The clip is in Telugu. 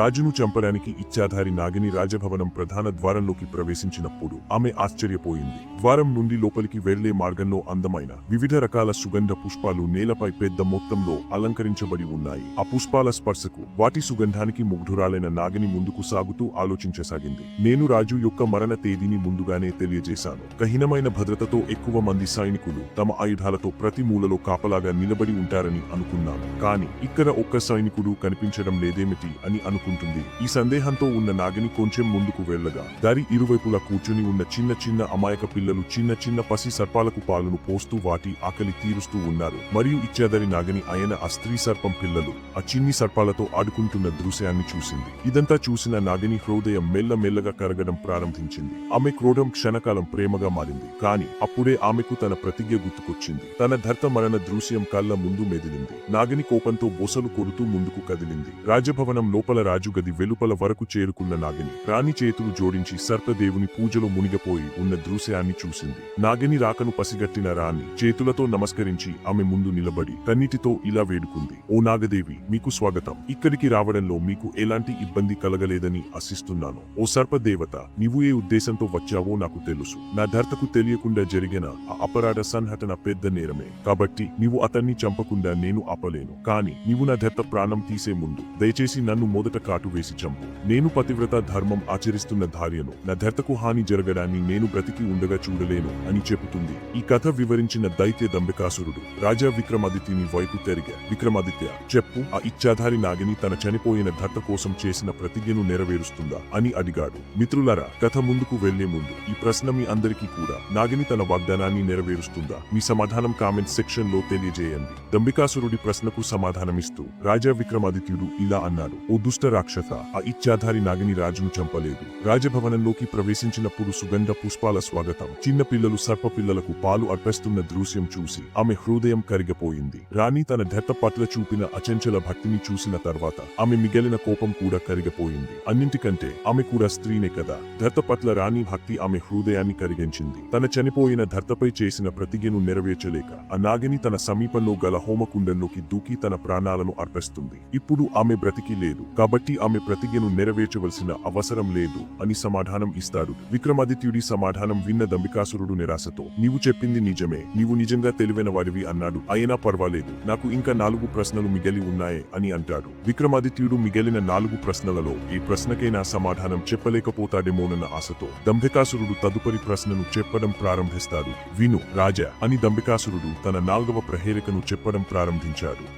రాజును చంపడానికి ఇచ్చాధారి నాగిని రాజభవనం ప్రధాన ద్వారంలోకి ప్రవేశించినప్పుడు ఆమె ఆశ్చర్యపోయింది. ద్వారం నుండి లోపలికి వెళ్ళే మార్గంలో అందమైన వివిధ రకాల సుగంధ పుష్పాలు నేలపై పెద్ద మొత్తంలో అలంకరించబడి ఉన్నాయి. ఆ పుష్పాల స్పర్శకు వాటి సుగంధానికి ముగ్ధురాలైన నాగిని ముందుకు సాగుతూ ఆలోచించసాగింది. నేను రాజు యొక్క మరణ తేదీని ముందుగానే తెలియజేశాను. కహినమైన భద్రతతో ఎక్కువ మంది సైనికులు తమ ఆయుధాలతో ప్రతి మూలలో కాపలాగా నిలబడి ఉంటారని అనుకున్నాను. కానీ ఇక్కడ ఒక్క సైనికుడు కనిపించడం లేదేమిటి అని అనుకున్నాను. అనుకుంటుంది ఈ సందేహంతో ఉన్న నాగిని కొంచెం ముందుకు వెళ్ళగా దారి ఇరువైపులా కూర్చుని ఉన్న చిన్న చిన్న అమాయక పిల్లలు చిన్న చిన్న పసి సర్పాలకు పాలను పోస్తూ వాటి ఆకలి తీరుస్తూ ఉన్నారు. మరియు ఇచ్చేదరి నాగని ఆయన ఆ స్త్రీ సర్పం పిల్లలు ఆ చిన్ని సర్పాలతో ఆడుకుంటున్న దృశ్యాన్ని చూసింది. ఇదంతా చూసిన నాగిని హృదయం మెల్లమెల్లగా కరగడం ప్రారంభించింది. ఆమె క్రోధం క్షణకాలం ప్రేమగా మారింది. కానీ అప్పుడే ఆమెకు తన ప్రతిజ్ఞ గుర్తుకొచ్చింది. తన ధర్త మరణ దృశ్యం కళ్ళ ముందు మెదిలింది. నాగిని కోపంతో బొసలు కొడుతూ ముందుకు కదిలింది. రాజభవనం లోపల రాజ రాజుగది వెలుపల వరకు చేరుకున్న నాగిని రాణి చేతులు జోడించి సర్పదేవుని పూజలో మునిగపోయి ఉన్న దృశ్యాన్ని చూసింది. నాగిని రాకను పసిగట్టిన రాణి చేతులతో నమస్కరించి ఆమె ముందు నిలబడి తన్నిటితో ఇలా వేడుకుంది. ఓ నాగదేవి మీకు స్వాగతం. ఇక్కడికి రావడంలో మీకు ఎలాంటి ఇబ్బంది కలగలేదని ఆశిస్తున్నాను. ఓ సర్పదేవత నీవు ఏ ఉద్దేశంతో వచ్చావో నాకు తెలుసు. నా ధర్తకు తెలియకుండా జరిగిన ఆ అపరాధ సంఘటన పెద్ద నేరమే. కాబట్టి నీవు అతన్ని చంపకుండా నేను ఆపలేను. కానీ నీవు నా ధర్త ప్రాణం తీసే ముందు దయచేసి నన్ను మొదట కాటు వేసి చంపు. నేను పతివ్రత ధర్మం ఆచరిస్తున్న ధార్యను నా ధర్తకు హాని జరగడాన్ని నేను బ్రతికి ఉండగా చూడలేను అని చెబుతుంది. ఈ కథ వివరించిన దైత్య దంబికాసురుడు రాజా విక్రమాదిత్యుని వైపు తెరిగా విక్రమాదిత్య చెప్పు ఆ ఇచ్చాధారి నాగిని తన చనిపోయిన ధర్త కోసం చేసిన ప్రతిజ్ఞను నెరవేరుస్తుందా అని అడిగాడు. మిత్రులారా కథ ముందుకు వెళ్ళే ముందు ఈ ప్రశ్న మీ అందరికీ కూడా నాగిని తన వాగ్దానాన్ని నెరవేరుస్తుందా? మీ సమాధానం కామెంట్ సెక్షన్లో తెలియజేయండి. దంబికాసురుడి ప్రశ్నకు సమాధానమిస్తూ రాజా విక్రమాదిత్యుడు ఇలా అన్నాడు. ఓ దుష్ట రాక్షస. ఆ ఇచ్చాధారి నాగిని రాజును చంపలేదు. రాజభవనంలోకి ప్రవేశించినప్పుడు సుగంధ పుష్పాల స్వాగతం. చిన్న పిల్లలు సర్ప పిల్లలకు పాలు అర్పిస్తున్న దృశ్యం చూసి ఆమె హృదయం కరిగిపోయింది. రాణి తన ధర్త పట్ల చూపిన అచంచల భక్తిని చూసిన తర్వాత ఆమె మిగిలిన కోపం కూడా కరిగిపోయింది. అన్నింటికంటే ఆమె కూడా స్త్రీనే కదా. ధర్త పట్ల రాణి భక్తి ఆమె హృదయాన్ని కరిగించింది. తన చనిపోయిన ధర్తపై చేసిన ప్రతిజ్ఞను నెరవేర్చలేక ఆ నాగిని తన సమీపంలో గల హోమకుండంలోకి దూకి తన ప్రాణాలను అర్పిస్తుంది. ఇప్పుడు ఆమె బ్రతికి లేదు. కాబట్టి ఆమె ప్రతిజ్ఞను నెరవేర్చవలసిన అవసరం లేదు అని సమాధానం ఇస్తాడు. విక్రమాదిత్యుడి సమాధానం విన్న దంబికాసురుడు నిరాశతో నీవు చెప్పింది నిజమే. నీవు నిజంగా తెలివైన వారివి అన్నాడు. అయినా పర్వాలేదు. నాకు ఇంకా నాలుగు ప్రశ్నలు మిగిలి ఉన్నాయే అని అంటాడు. విక్రమాదిత్యుడు మిగిలిన నాలుగు ప్రశ్నలలో ఈ ప్రశ్నకైనా సమాధానం చెప్పలేకపోతాడేమోనన్న ఆశతో దంభికాసురుడు తదుపరి ప్రశ్నను చెప్పడం ప్రారంభిస్తాడు. విను రాజా అని దంభికాసురుడు తన నాల్గవ ప్రహేళికను చెప్పడం ప్రారంభించాడు.